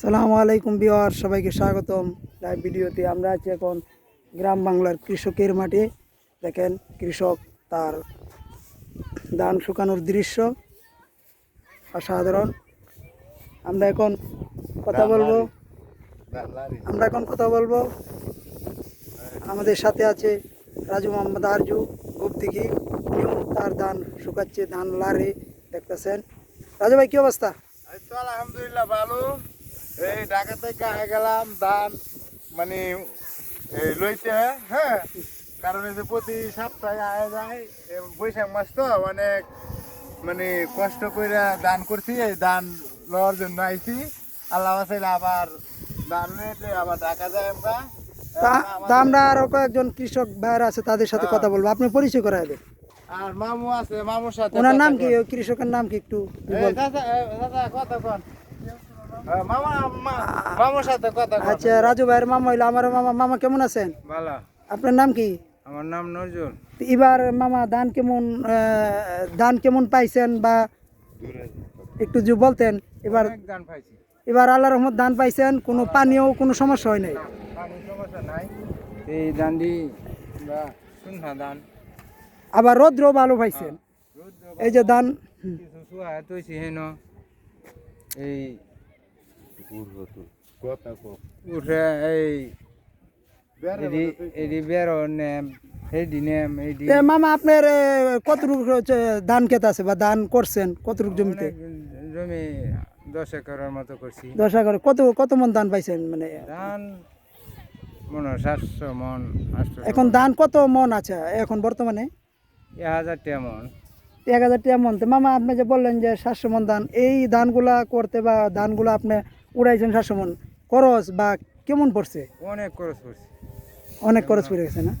সালামু আলাইকুম বিহার সবাইকে স্বাগতম। লাইভ ভিডিওতে আমরা আছি এখন গ্রাম বাংলার কৃষকের মাঠে। দেখেন কৃষক তার ধান শুকানোর দৃশ্য অসাধারণ। আমরা এখন কথা বলব। আমরা এখন কথা বলব। আমাদের সাথে আছে রাজু মোহাম্মদ আরজু গুপ্তিকি তার ধান শুকাচ্ছে ধান লারে দেখতেছেন। রাজু ভাই কি অবস্থা? আলহামদুলিল্লাহ ভালো। এই ঢাকা থেকে আগে গেলাম ধান মানে এই লইতে হ্যাঁ? কারণ এই যে প্রতি সপ্তাহে আয় যায় বৈশাখ মাস তো অনেক মানে কষ্ট করে দান করছি এই দান লওয়ার জন্য আইছি। আল্লাহ চাইলে আবার দান লইতে আবার ঢাকা যায় আমরা। তা আমরা আরও কয়েকজন কৃষক ভাইরা আছে তাদের সাথে কথা বলব। আপনি পরিচয় করাই দেন। আর মামু আছে মামুর সাথে ওনার নাম কি? ওই কৃষকের নাম কি একটু। চাচা, কথা কন। আচ্ছা রাজু ভাইয়ের মামা হইল আমার মামা মামা কেমন আছেন? ভালো। আপনার নাম কি? আমার নাম নজরুল। এবার মামা ধান কেমন ধান কেমন পাইছেন বা একটু যে বলতেন এবার পাইছি। এবার আল্লাহ রহমত ধান পাইছেন কোনো পানিও কোনো সমস্যা হয় নাই? সমস্যা নাই। এই শুনহা আবার রৌদ্র ভালো পাইছেন। এই যে ধান এই উঠে এই এডি এডি বেরো নেম হেডি নেম মামা আপনার কতটুকু হচ্ছে ধান ক্ষেত আছে বা ধান করছেন? কতটুকু জমিতে? জমি দশ একরের মতো করছি। দশ এগারো কত কত মন ধান পাইছেন মানে? ধান মনে সাতশো মন এখন ধান কত মন আছে এখন বর্তমানে? এক হাজার টাকা মন। এক হাজার টাকা মন। তো মামা আপনি যে বললেন যে সাতশো মন ধান এই ধানগুলা করতে বা ধানগুলো আপনি উড়াইছেন সাতশো মন খরচ বা কেমন পড়ছে? অনেক খরচ করছি অনেক খরচ পড়ে গেছে না?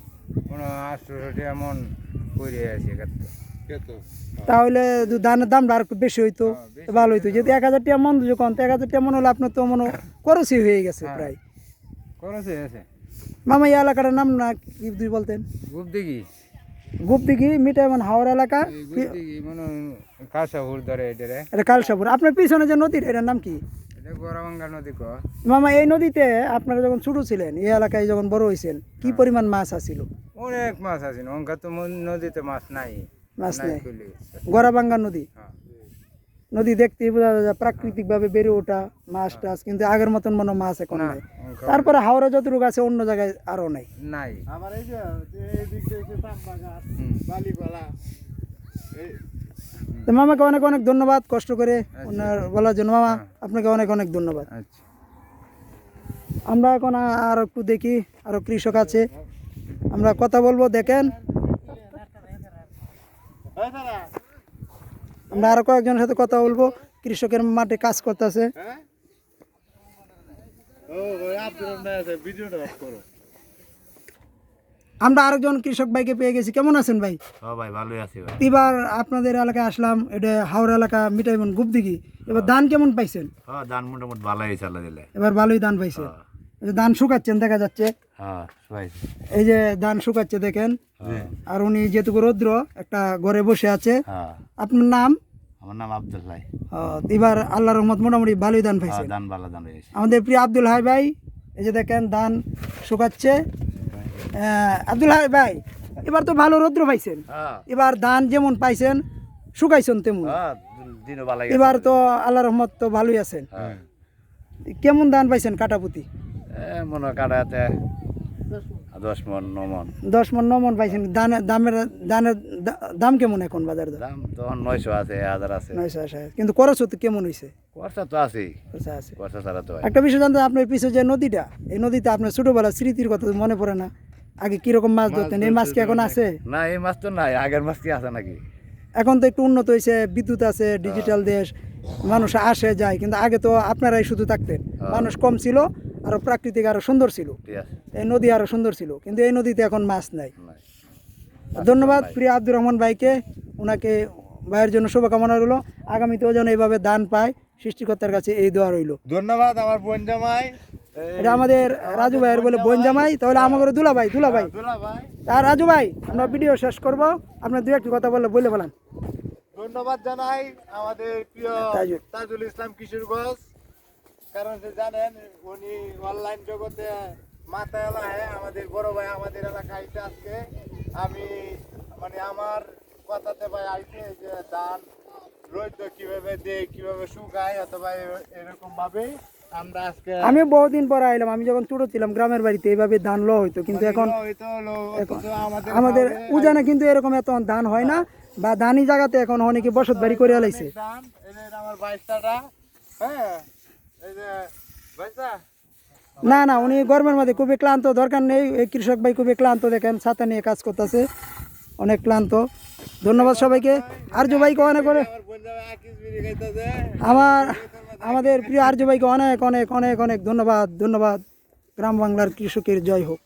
মনে হয় মন করে আছে তাহলে ধানের দামটা আর একটু বেশি হইতো ভালো হইতো। যদি এক হাজার টাকা মন যখন তো এক হাজার টাকা মন হলে আপনার তো মনে হয় খরচই হয়ে গেছে প্রায়। খরচ আছে মামা এই এলাকাটার নাম না কি দুই বলতেন? গুপ দেখি গুপ্তিকি মিটাইমান হাওড় এলাকা? এই গুপ দেখি মনে হয় কাঁচা হুর ধরে এটা কালসাপুর। আপনার পিছনে যে নদীর এটার নাম কি? মামা এই নদীতে আপনারা যখন ছোট ছিলেন এই এলাকায় যখন বড় হয়েছেন কি পরিমাণ মাছ আছিল? অনেক মাছ আছে অঙ্কা তো নদীতে মাছ নাই। মাছ নাই কইলে। নদী? হ্যাঁ। নদী দেখতে বোঝা যায় প্রাকৃতিক ভাবে বেড়ে ওঠা মাছ টাছ কিন্তু আগের মতন মনে হয় মাছ এখন নাই। তারপরে হাওড়া যতটুকু আছে অন্য জায়গায় আরও নাই। নাই। আমার এই যে তো মামাকে অনেক অনেক ধন্যবাদ কষ্ট করে ওনার বলার জন্য। মামা আপনাকে অনেক অনেক ধন্যবাদ। আচ্ছা। আমরা এখন আর একটু দেখি আরও কৃষক আছে। আমরা কথা বলব দেখেন। আমরা আরও কয়েকজনের সাথে কথা বলব। কৃষকের মাঠে কাজ করতেছে। হ্যাঁ? ভিডিওটা অফ করো। আমরা আরেকজন কৃষক ভাইকে পেয়ে গেছি। কেমন আছেন ভাই? ভাই ভালোই আছি ভাই। এবার আপনাদের এলাকায় আসলাম এটা হাওড়া এলাকা মিটাইবন গুপদিঘি। এবার ধান কেমন পাইছেন? হ্যাঁ ধান মোটামুটি ভালোই চালা দিলে। এবার ভালোই ধান যে ধান শুকাচ্ছেন দেখা যাচ্ছে। হ্যাঁ এই যে ধান শুকাচ্ছে দেখেন। আর উনি যেটুকু রৌদ্র একটা ঘরে বসে আছে। হ্যাঁ। আপনার নাম? আমার নাম আব্দুল ভাই। এবার আল্লাহ রহমত মোটামুটি ভালোই ধান পাইছেন। ধান ভালো ধান আমাদের প্রিয় আব্দুল হাই ভাই এই যে দেখেন ধান শুকাচ্ছে। আব্দুল হাই ভাই এবার তো ভালো রৌদ্র পাইছেন। হ্যাঁ। এবার ধান যেমন পাইছেন শুকাইছেন তেমন। হ্যাঁ ভালো এবার তো আল্লাহ রহমত তো ভালোই আছেন। হ্যাঁ। কেমন ধান পাইছেন কাটাপুতি মনে কাটাতে দশ মন ন মন। দশ মন ন মন পাইছেন। ধানের দামের ধানের দা- দাম কেমন এখন বাজার দাম তখন নয়শো আছে হাজার আছে। নয়শো আশি কিন্তু খরচ তো কেমন হয়েছে খরচা তো আছেই। খরচা আছে। খরচা ছাড়া তো একটা বিষয় জানতে আপনার পিছনে যে নদীটা এই নদীতে আপনার ছোটবেলা স্মৃতির কথা মনে পড়ে না। আগে কীরকম মাছ ধরতেন? এই মাছ কি এখন আছে? না এই মাছ তো নাই আগের মাছ কি আছে নাকি? এখন তো একটু উন্নত হয়েছে বিদ্যুৎ আছে ডিজিটাল দেশ মানুষ আসে যায় কিন্তু আগে তো আপনারাই শুধু থাকতেন। মানুষ কম ছিল আরও প্রাকৃতিক আরও সুন্দর ছিল। এই নদী আরও সুন্দর ছিল কিন্তু এই নদীতে এখন মাছ নাই। নাই। ধন্যবাদ প্রিয় আব্দুর রহমান ভাইকে ওনাকে ভাইয়ের জন্য শুভকামনা রইল। আগামীতেও যেন এইভাবে দান পায় সৃষ্টিকর্তার কাছে এই দোয়া রইল। ধন্যবাদ আমার বোন জামাই। এটা আমাদের রাজু ভাইয়ের বলে বোন জামাই তাহলে আমাদের দুলা ভাই দুলা ভাই। আর রাজু ভাই আমরা ভিডিও শেষ করব আপনার দু একটি কথা বললে বলে বলেন ধন্যবাদ জানাই আমাদের প্রিয় তাজুল। ইসলাম কিশোরগঞ্জ। কারণ সে জানেন উনি অনলাইন জগতে মাথা এলাকায় আমাদের বড় ভাই আমাদের এলাকায় আইছে আজকে। আমি মানে আমার কথাতে ভাই আইছে যে ধান রোদ কীভাবে দেয় কীভাবে শুকায় অথবা এরকম ভাবে আমি বহুদিন পরে আইলাম আমি যখন ছোট ছিলাম গ্রামের বাড়িতে এইভাবে ধান ল হইতো কিন্তু এখন আমাদের উজানে কিন্তু এরকম এত ধান হয় না বা ধানি জায়গাতে এখন অনেকে বসত বাড়ি করে আলাইছে হ্যাঁ না না উনি গরমের মধ্যে খুবই ক্লান্ত দরকার নেই এই কৃষক ভাই খুবই ক্লান্ত দেখেন ছাতা নিয়ে কাজ করতেছে অনেক ক্লান্ত। ধন্যবাদ সবাইকে। আর্য ভাইকে অনেক খাইতেছে। আমার আমাদের প্রিয় আর্য ভাইকে অনেক অনেক অনেক অনেক ধন্যবাদ ধন্যবাদ। গ্রাম বাংলার কৃষকের জয় হোক।